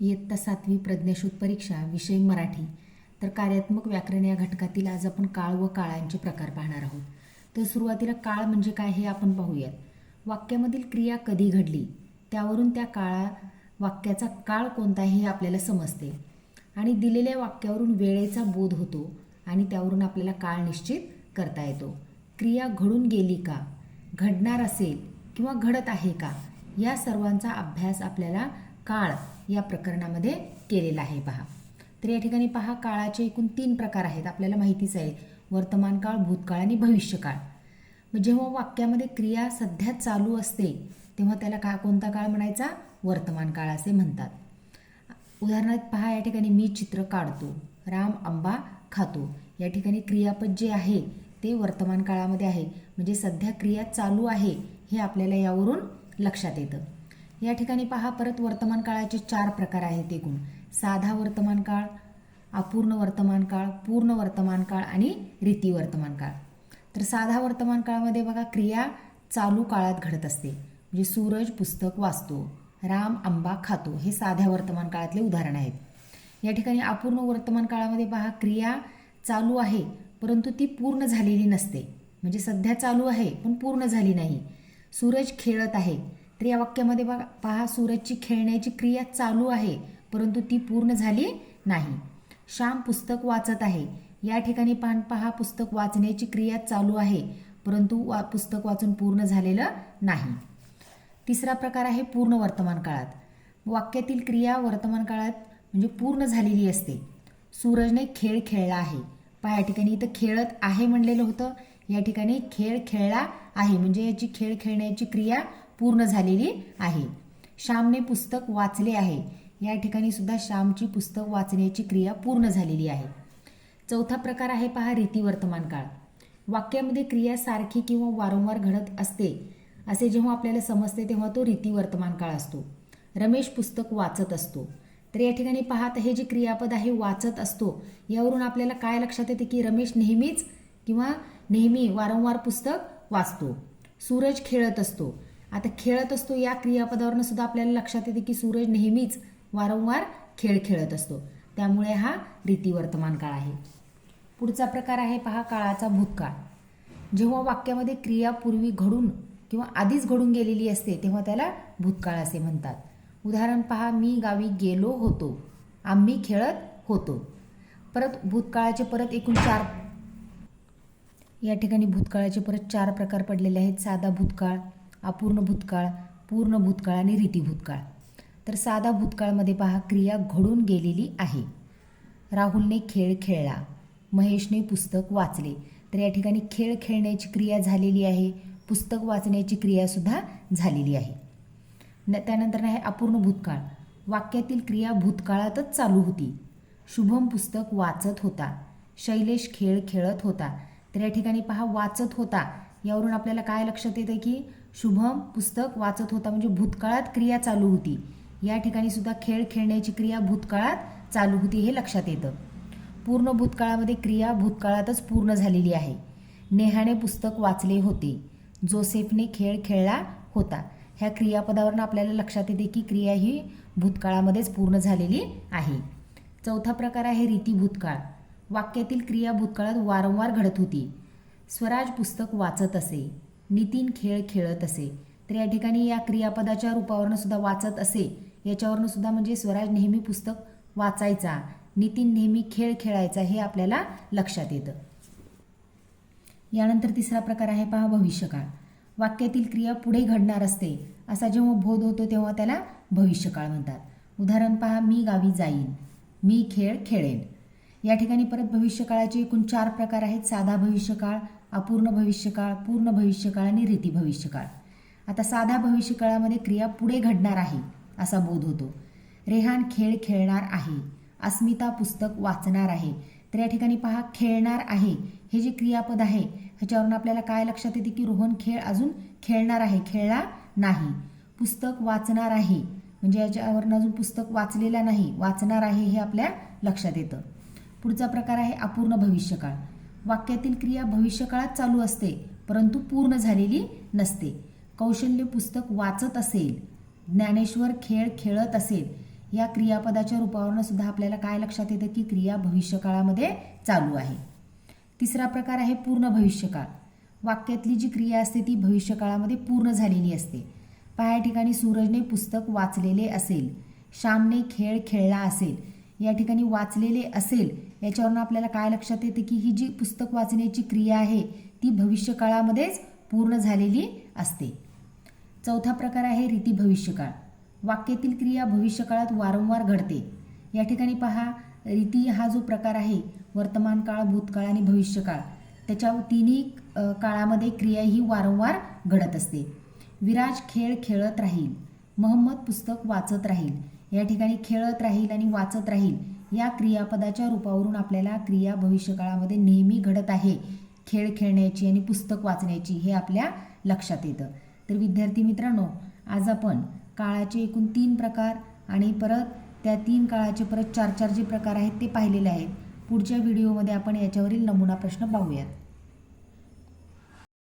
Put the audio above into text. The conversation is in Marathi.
इयत्ता सातवी प्रज्ञाशोध परीक्षा विषय मराठी. तर कार्यात्मक व्याकरण या घटकातील आज आपण काळ व काळांचे प्रकार पाहणार आहोत. तर सुरुवातीला काळ म्हणजे काय हे आपण पाहूयात. वाक्यामधील क्रिया कधी घडली? त्यावरून त्या काळा वाक्याचा काळ कोणता हे आपल्याला समजते. आणि दिलेल्या वाक्यावरून वेळेचा बोध होतो आणि त्यावरून आपल्याला काळ निश्चित करता येतो. क्रिया घडून गेली का? घडणार असेल किंवा घडत आहे का? या सर्वांचा अभ्यास आपल्याला काळ या प्रकरणामध्ये केलेला आहे पहा. तर या ठिकाणी पहा काळाचे एकूण तीन प्रकार आहेत. आपल्याला माहितीच आहे वर्तमान काळ भूतकाळ आणि भविष्यकाळ. मग जेव्हा वाक्यामध्ये क्रिया सध्या चालू असते तेव्हा त्याला का कोणता काळ म्हणायचा? वर्तमान काळ असे म्हणतात. उदाहरणार्थ पहा या ठिकाणी मी चित्र काढतो राम आंबा खातो. या ठिकाणी क्रियापद जे आहे ते वर्तमान काळामध्ये आहे. म्हणजे सध्या क्रिया चालू आहे हे आपल्याला यावरून लक्षात येतं. या ठिकाणी पहा परत वर्तमान काळाचे चार प्रकार आहेत एकूण. साधा वर्तमान काळ अपूर्ण वर्तमान काळ पूर्ण वर्तमान काळ आणि रीती वर्तमान काळ. तर साधा वर्तमान काळामध्ये बघा क्रिया चालू काळात घडत असते. म्हणजे सूरज पुस्तक वाचतो राम आंबा खातो हे साध्या वर्तमान काळातले उदाहरण आहेत. या ठिकाणी अपूर्ण वर्तमान काळामध्ये पहा क्रिया चालू आहे परंतु ती पूर्ण झालेली नसते. म्हणजे सध्या चालू आहे पण पूर्ण झाली नाही. सूरज खेळत आहे तर या वाक्यामध्ये बघा पहा सूरजची खेळण्याची क्रिया चालू आहे परंतु ती पूर्ण झाली नाही. श्याम पुस्तक वाचत आहे. या ठिकाणी पान पहा पुस्तक वाचण्याची क्रिया चालू आहे परंतु वा पुस्तक वाचून पूर्ण झालेलं नाही. तिसरा प्रकार आहे पूर्ण वर्तमान काळात. वाक्यातील क्रिया वर्तमान काळात म्हणजे पूर्ण झालेली असते. सूरजने खेळ खेळला आहे. पहा या ठिकाणी इथं खेळत आहे म्हणलेलं होतं. या ठिकाणी खेळ खेळला आहे. म्हणजे याची खेळ खेळण्याची क्रिया पूर्ण झालेली आहे. श्यामने पुस्तक वाचले आहे. या ठिकाणी सुद्धा श्यामची पुस्तक वाचण्याची क्रिया पूर्ण झालेली आहे. चौथा प्रकार आहे पहा रीती वर्तमान काळ. वाक्यामध्ये क्रिया सारखी किंवा वारंवार घडत असते असे जेव्हा आपल्याला समजते तेव्हा तो रीती वर्तमान काळ असतो. रमेश पुस्तक वाचत असतो. तर या ठिकाणी पाहत हे जे क्रियापद आहे वाचत असतो यावरून आपल्याला काय लक्षात येते की रमेश नेहमीच किंवा नेहमी वारंवार पुस्तक वाचतो. सूरज खेळत असतो. आता खेळत असतो या क्रियापदावरनं सुद्धा आपल्याला लक्षात येते की सूरज नेहमीच वारंवार खेळ खेळत असतो. त्यामुळे हा रीती वर्तमान काळ आहे. पुढचा प्रकार आहे पहा काळाचा भूतकाळ. जेव्हा वाक्यामध्ये क्रिया पूर्वी घडून किंवा आधीच घडून गेलेली असते तेव्हा त्याला भूतकाळ असे म्हणतात. उदाहरण पहा मी गावी गेलो होतो. आम्ही खेळत होतो. परत भूतकाळाचे परत एकूण चार या ठिकाणी भूतकाळाचे परत चार प्रकार पडलेले आहेत. साधा भूतकाळ अपूर्ण भूतकाळ पूर्ण भूतकाळ आणि रीती भूतकाळ. तर साधा भूतकाळमध्ये पहा क्रिया घडून गेलेली आहे. राहुलने खेळ खेळला महेशने पुस्तक वाचले. तर या ठिकाणी खेळ खेळण्याची क्रिया झालेली आहे पुस्तक वाचण्याची क्रियासुद्धा झालेली आहे. न त्यानंतर आहे अपूर्ण भूतकाळ. वाक्यातील क्रिया भूतकाळातच चालू होती. शुभम पुस्तक वाचत होता. शैलेश खेळ खेळत होता. तर या ठिकाणी पहा वाचत होता. यावरून आपल्याला काय लक्षात येतं की शुभम पुस्तक वाचत होता. म्हणजे भूतकाळात क्रिया चालू होती. या ठिकाणी सुद्धा खेळ खेळण्याची क्रिया भूतकाळात चालू होती हे लक्षात येतं. पूर्ण भूतकाळामध्ये क्रिया भूतकाळातच पूर्ण झालेली आहे. नेहाने पुस्तक वाचले होते. जोसेफने खेळ खेळला होता. ह्या क्रियापदावरून आपल्याला लक्षात येते की क्रिया ही भूतकाळामध्येच पूर्ण झालेली आहे. चौथा प्रकार आहे रीती भूतकाळ. वाक्यातील क्रिया भूतकाळात वारंवार घडत होती. स्वराज पुस्तक वाचत असे. नितीन खेळ खेळत असे. तर या ठिकाणी या क्रियापदाच्या रूपावरनं सुद्धा वाचत असे. याच्यावरनं सुद्धा म्हणजे स्वराज नेहमी पुस्तक वाचायचा. नितीन नेहमी खेळ खेळायचा हे आपल्याला लक्षात येतं. यानंतर तिसरा प्रकार आहे पहा भविष्यकाळ. वाक्यातील क्रिया पुढे घडणार असते. असा जेव्हा बोध होतो तेव्हा त्याला भविष्यकाळ म्हणतात. उदाहरण पहा मी गावी जाईन. मी खेळ खेळेन. या ठिकाणी परत भविष्यकाळाचे एकूण चार प्रकार आहेत. साधा भविष्यकाळ अपूर्ण भविष्यकाळ पूर्ण भविष्यकाळ आणि रीती भविष्यकाळ. आता साधा भविष्यकाळामध्ये क्रिया पुढे घडणार आहे असा बोध होतो. रेहान खेळ खेळणार आहे अस्मिता पुस्तक वाचणार आहे. तर या ठिकाणी पहा खेळणार आहे हे जे क्रियापद आहे ह्याच्यावरून आपल्याला काय लक्षात येते की रोहन खेळ अजून खेळणार आहे खेळला नाही. पुस्तक वाचणार आहे म्हणजे याच्यावरून अजून पुस्तक वाचलेला नाही वाचणार आहे हे आपल्या लक्षात येतं. पुढचा प्रकार आहे अपूर्ण भविष्यकाळ. वाक्यातील क्रिया भविष्यकाळात चालू असते परंतु पूर्ण झालेली नसते. कौशल्य पुस्तक वाचत असेल ज्ञानेश्वर खेळ खेळत असेल या क्रियापदाच्या रूपावरनं सुद्धा आपल्याला काय लक्षात येतं की क्रिया भविष्यकाळामध्ये चालू आहे? तिसरा प्रकार आहे पूर्ण भविष्यकाळ. वाक्यातली जी क्रिया असते ती भविष्यकाळामध्ये पूर्ण झालेली असते. पहा या ठिकाणी सूरजने पुस्तक वाचलेले असेल श्यामने खेळ खेळला असेल या ठिकाणी वाचलेले असेल याच्यावरून आपल्याला काय लक्षात येते की ही जी पुस्तक वाचण्याची क्रिया आहे ती भविष्यकाळामध्येच पूर्ण झालेली असते. चौथा प्रकार आहे रीती भविष्यकाळ. वाक्यातील क्रिया भविष्यकाळात वारंवार घडते. या ठिकाणी पहा रीती हा जो प्रकार आहे वर्तमान काळ भूतकाळ आणि भविष्यकाळ त्याच्या तिन्ही काळामध्ये क्रिया ही वारंवार घडत असते. विराज खेळ खेळत राहील. महम्मद पुस्तक वाचत राहील. या ठिकाणी खेळत राहील आणि वाचत राहील या क्रियापदाच्या रूपावरून आपल्याला क्रिया भविष्यकाळामध्ये नेहमी घडत आहे. खेळ खेळण्याची आणि पुस्तक वाचण्याची हे आपल्या लक्षात येतं. तर विद्यार्थी मित्रांनो आज आपण काळाचे एकूण तीन प्रकार आणि परत त्या तीन काळाचे परत चार चार जे प्रकार आहेत ते पाहिलेले आहेत. पुढच्या व्हिडिओमध्ये आपण याच्यावरील नमुना प्रश्न पाहूयात.